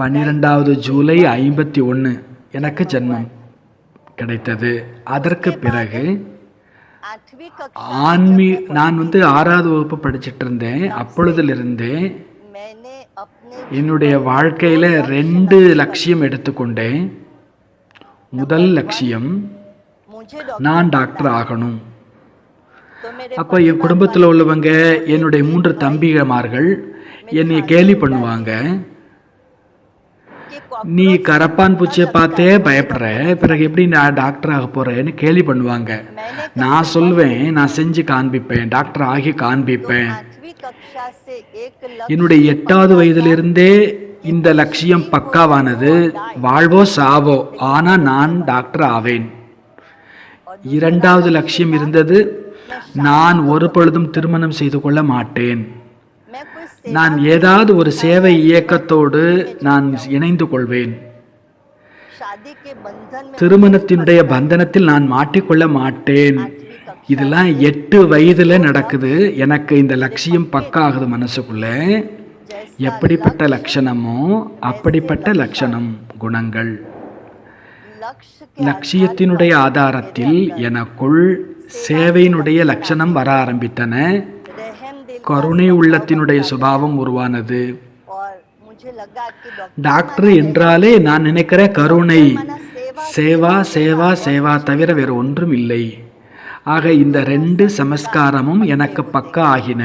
பன்னிரெண்டாவது ஜூலை ஐம்பத்தி ஒன்று எனக்கு ஜென்மம் கிடைத்தது. அதற்கு பிறகு ஆன்மீ நான் வந்து ஆறாவது வகுப்பு படிச்சுட்டு இருந்தேன் அப்பொழுதிலிருந்து என்னுடைய வாழ்க்கையில் ரெண்டு லட்சியம் எடுத்துக்கொண்டேன். முதல் லட்சியம் நான் டாக்டர் ஆகணும். அப்போ என் குடும்பத்தில் உள்ளவங்க என்னுடைய மூன்று தம்பிகமார்கள் என்னை கேலி பண்ணுவாங்க. நீ கரப்பான் பூச்சியை பார்த்தே பயப்படுற. பிறகு எப்படி நான் டாக்டர் ஆக போறேன்னு கேள்வி பண்ணுவாங்க. நான் சொல்வேன் நான் செஞ்சு காண்பிப்பேன் டாக்டர் ஆகி காண்பிப்பேன். என்னுடைய எட்டாவது வயதிலிருந்தே இந்த லட்சியம் பக்காவானது. வாழ்வோ சாவோ ஆனா நான் டாக்டர் ஆவேன். இரண்டாவது லட்சியம் இருந்தது நான் ஒரு பொழுதும் திருமணம் செய்து கொள்ள மாட்டேன். நான் ஏதாவது ஒரு சேவை இயக்கத்தோடு நான் இணைந்து கொள்வேன். திருமணத்தினுடைய பந்தனத்தில் நான் மாட்டிக்கொள்ள மாட்டேன். இதெல்லாம் எட்டு வயதுல நடக்குது. எனக்கு இந்த லட்சியம் பக்காகுது மனசுக்குள்ள. எப்படிப்பட்ட லட்சணமோ அப்படிப்பட்ட லட்சணம் குணங்கள். லட்சியத்தினுடைய ஆதாரத்தில் எனக்குள் சேவையினுடைய லட்சணம் வர ஆரம்பித்தன. கருணை உள்ளத்தினுடைய சுபாவம் உருவானது. டாக்டர் என்றாலே நான் நினைக்கிற கருணை. சேவா சேவா சேவா தவிர வேறு ஒன்றும் இல்லை ஆக இந்த ரெண்டு சமஸ்காரமும் எனக்கு பக்க ஆகின.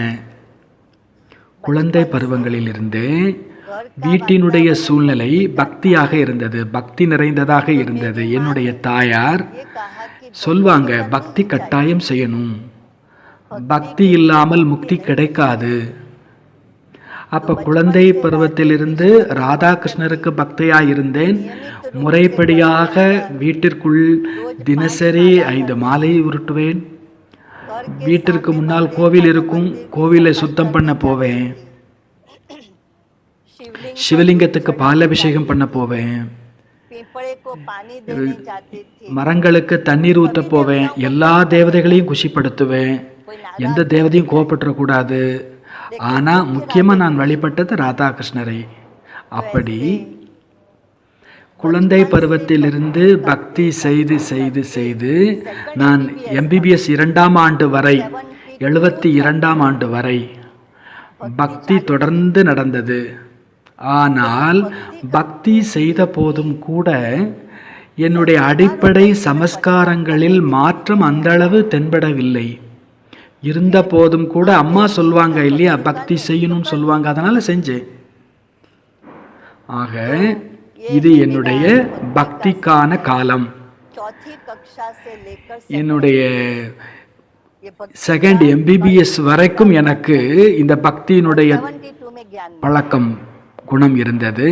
குழந்தை பருவங்களிலிருந்து வீட்டினுடைய சூழ்நிலை பக்தியாக இருந்தது. பக்தி நிறைந்ததாக இருந்தது. என்னுடைய தாயார் சொல்வாங்க பக்தி கட்டாயம் செய்யணும். பக்தி இல்லாமல் முக்தி கிடைக்காது. அப்போ குழந்தை பருவத்திலிருந்து ராதாகிருஷ்ணருக்கு பக்தியாக இருந்தேன். முறைப்படியாக வீட்டிற்குள் தினசரி ஐந்து மாலையை உருட்டுவேன். வீட்டிற்கு முன்னால் கோவில் இருக்கும் கோவிலை சுத்தம் பண்ண போவேன். சிவலிங்கத்துக்கு பால் அபிஷேகம் பண்ண போவேன். மரங்களுக்கு தண்ணீர் ஊற்ற போவேன். எல்லா தேவதைகளையும் குஷிப்படுத்துவேன். எந்த தேவதையும் கோபப்பட்டுறக்கூடாது ஆனால் முக்கியமாக நான் வழிபட்டது ராதாகிருஷ்ணரை. அப்படி குழந்தை பருவத்திலிருந்து பக்தி செய்து செய்து செய்து நான் எம்பிபிஎஸ் இரண்டாம் ஆண்டு வரை எழுபத்தி இரண்டாம் ஆண்டு வரை பக்தி தொடர்ந்து நடந்தது. ஆனால் பக்தி செய்த போதும் கூட என்னுடைய அடிப்படை சமஸ்காரங்களில் மாற்றம் அந்தளவு தென்படவில்லை. இருந்த போதும் கூட அம்மா சொல்லுவாங்க இல்லையா பக்தி செய்யணும்னு சொல்லுவாங்க அதனால செஞ்சேன். ஆக இது என்னுடைய பக்திக்கான காலம். என்னுடைய செகண்ட் எம்பிபிஎஸ் வரைக்கும் எனக்கு இந்த பக்தியினுடைய பழக்கம் குணம் இருந்தது.